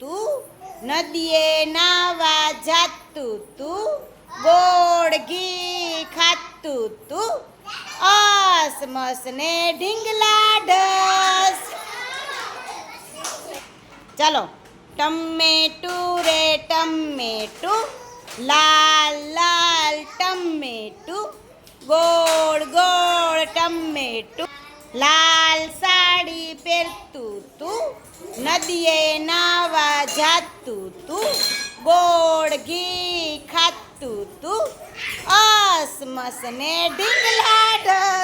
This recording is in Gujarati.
તું નદીએ નાવા જાતું તું, ગોળ ઘી ખાતું તું અસમસ ને ઢીંગલા ઢસ. ચાલો, ટમેટું રે ટમેટું, લાલ લાલ ટમેટું, ગોળ ગોળ ટમેટું, લાલ સાડી પહેરતું તું, નદીએ નાવા જાતું તું ગોળ ઘી ખાતું તું અસમસ ને ઢીંગલા